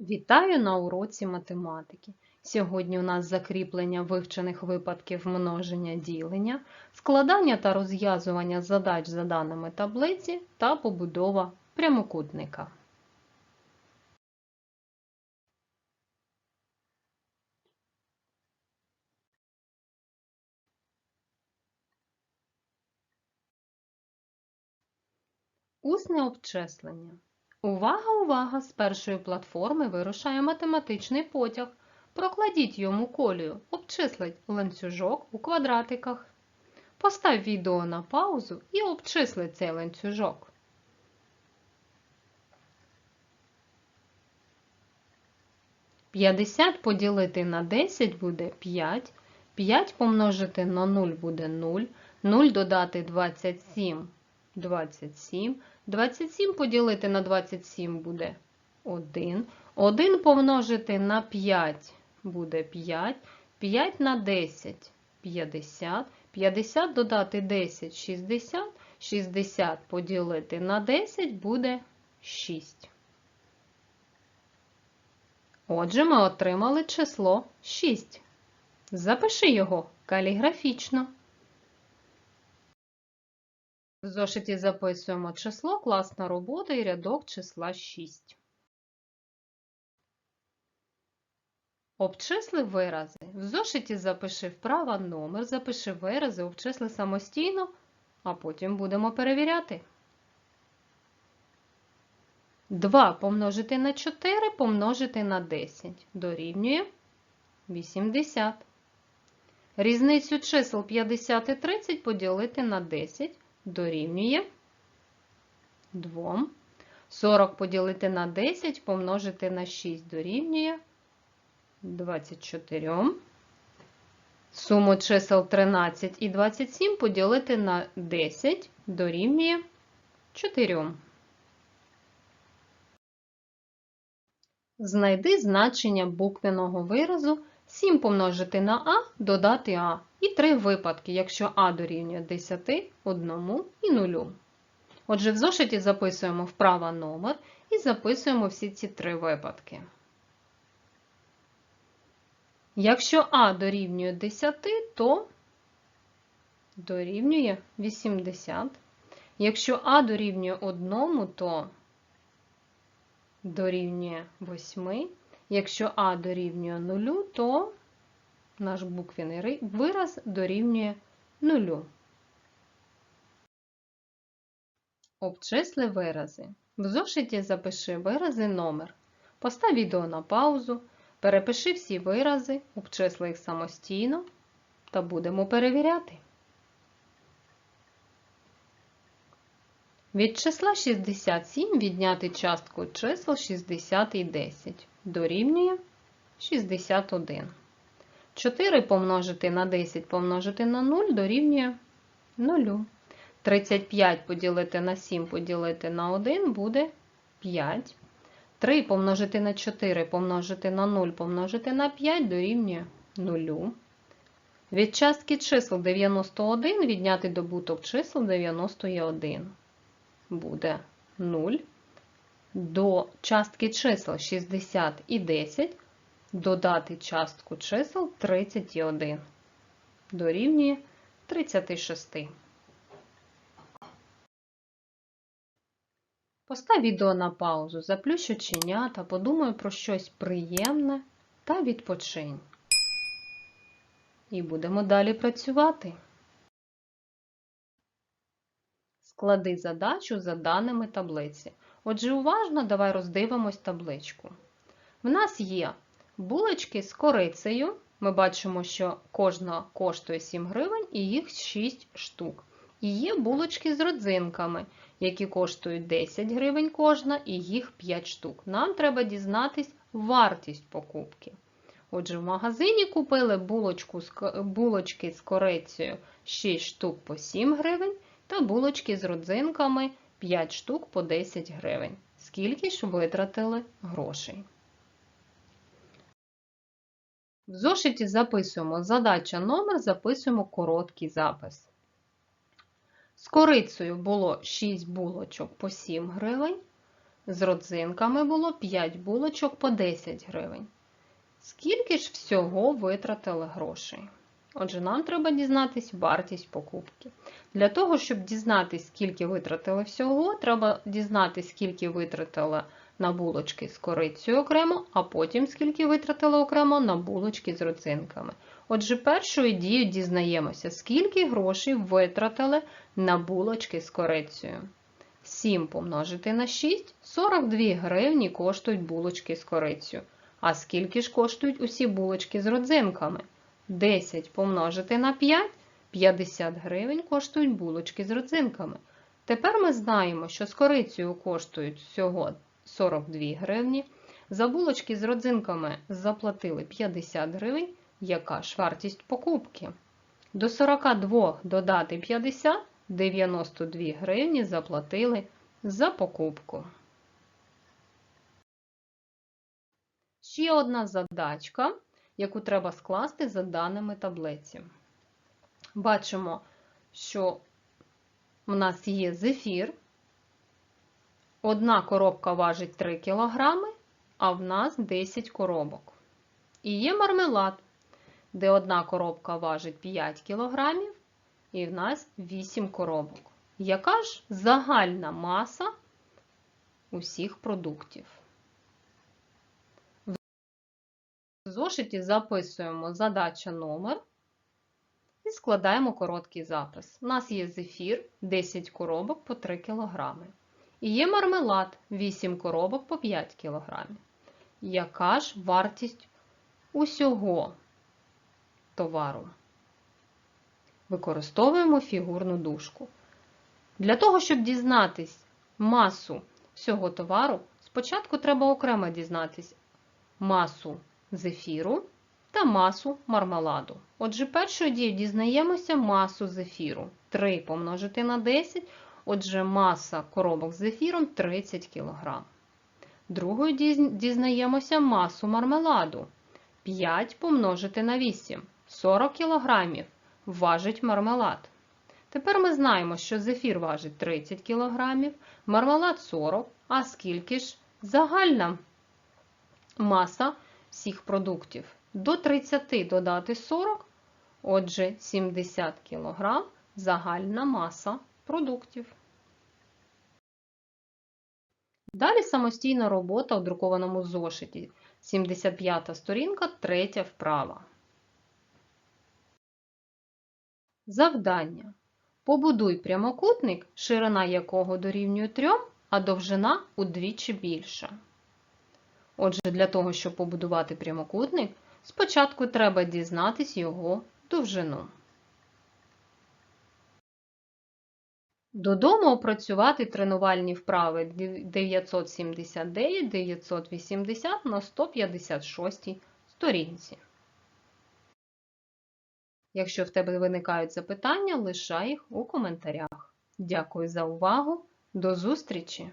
Вітаю на уроці математики. Сьогодні у нас закріплення вивчених випадків множення ділення, складання та розв'язування задач за даними таблиці та побудова прямокутника. Усне обчислення. Увага, увага! З першої платформи вирушає математичний потяг. Прокладіть йому колію, обчислить ланцюжок у квадратиках. Постав відео на паузу і обчисли цей ланцюжок. П'ятдесят поділити на 10 буде 5. 5 помножити на 0 буде 0. 0 додати 27 27. 27 поділити на 27 буде 1. 1 помножити на 5 буде 5. 5 на 10 50. 50 додати 10 60. 60 поділити на 10 буде 6. Отже, ми отримали число 6. Запиши його каліграфічно. В зошиті записуємо число, класна робота і рядок числа 6. Обчисли вирази. В зошиті запиши вправа номер, запиши вирази, обчисли самостійно, а потім будемо перевіряти. 2 помножити на 4 помножити на 10 дорівнює 80. Різницю чисел 50 і 30 поділити на 10 дорівнює 2. 40 поділити на 10 помножити на 6 дорівнює 24. Суму чисел 13 і 27 поділити на 10 дорівнює 4. Знайди значення буквеного виразу 7 помножити на А додати А. І три випадки, якщо А дорівнює 10, 1 і 0. Отже, в зошиті записуємо вправа номер і записуємо всі ці три випадки. Якщо А дорівнює 10, то дорівнює 80. Якщо А дорівнює 1, то дорівнює 8. Якщо А дорівнює 0, то наш буквений вираз дорівнює 0. Обчисли вирази. В зошиті запиши вирази номер. Постав відео на паузу, перепиши всі вирази, обчисли їх самостійно та будемо перевіряти. Від числа 67 відняти частку чисел 60 і 10 дорівнює 61. 4 помножити на 10 помножити на 0 дорівнює 0. 35 поділити на 7 поділити на 1 буде 5. 3 помножити на 4 помножити на 0 помножити на 5 дорівнює 0. Від частки чисел 91 відняти добуток чисел 91 буде 0. До частки чисел 60 і 10 додати частку чисел 31 дорівнює 36. Постав відео на паузу, заплющ оченята, подумай про щось приємне та відпочинь. І будемо далі працювати. Склади задачу за даними таблиці. Отже, уважно давай роздивимось табличку. В нас є булочки з корицею. Ми бачимо, що кожна коштує 7 гривень і їх 6 штук. І є булочки з родзинками, які коштують 10 гривень кожна, і їх 5 штук. Нам треба дізнатись вартість покупки. Отже, в магазині купили булочку, булочки з корицею 6 штук по 7 гривень та булочки з родзинками 5 штук по 10 гривень. Скільки ж витратили грошей? В зошиті записуємо задача номер, записуємо короткий запис. З корицею було 6 булочок по 7 гривень. з родзинками було 5 булочок по 10 гривень. Скільки ж всього витратили грошей? Отже, нам треба дізнатись вартість покупки. Для того, щоб дізнатись, скільки витратили всього, треба дізнатись, скільки витратили на булочки з корицею окремо, а потім скільки витратили окремо на булочки з родзинками. Отже, першою дією дізнаємося, скільки грошей витратили на булочки з корицею. 7 помножити на 6 42 гривні коштують булочки з корицею. А скільки ж коштують усі булочки з родзинками? 10 помножити на 5 50 гривень коштують булочки з родзинками. Тепер ми знаємо, що з корицею коштують всього 42 гривні. За булочки з родзинками заплатили 50 гривень. Яка ж вартість покупки? До 42 додати 50 92 гривні заплатили за покупку. Ще одна задачка, яку треба скласти за даними таблиці. Бачимо, що в нас є зефір. Одна коробка важить 3 кг, а в нас 10 коробок. І є мармелад, де одна коробка важить 5 кг, і в нас 8 коробок. Яка ж загальна маса усіх продуктів? В зошиті записуємо задача номер і складаємо короткий запис. У нас є зефір 10 коробок по 3 кг. І є мармелад 8 коробок по 5 кг. Яка ж вартість усього товару? Використовуємо фігурну дужку. Для того, щоб дізнатись масу всього товару, спочатку треба окремо дізнатись масу зефіру та масу мармеладу. Отже, першою дією дізнаємося масу зефіру. 3 помножити на 10, отже, маса коробок з зефіром 30 кг. Другою дізнаємося масу мармеладу. 5 помножити на 8 40 кг важить мармелад. Тепер ми знаємо, що зефір важить 30 кг, мармелад 40, а скільки ж загальна маса всіх продуктів? До 30 додати 40, отже, 70 кг загальна маса продуктів. Далі самостійна робота у друкованому зошиті. 75 сторінка, третя вправа. Завдання. Побудуй прямокутник, ширина якого дорівнює 3, а довжина удвічі більша. Отже, для того, щоб побудувати прямокутник, спочатку треба дізнатись його довжину. Додому опрацювати тренувальні вправи 979-980 на 156 сторінці. Якщо в тебе виникають запитання, лишай їх у коментарях. Дякую за увагу! До зустрічі!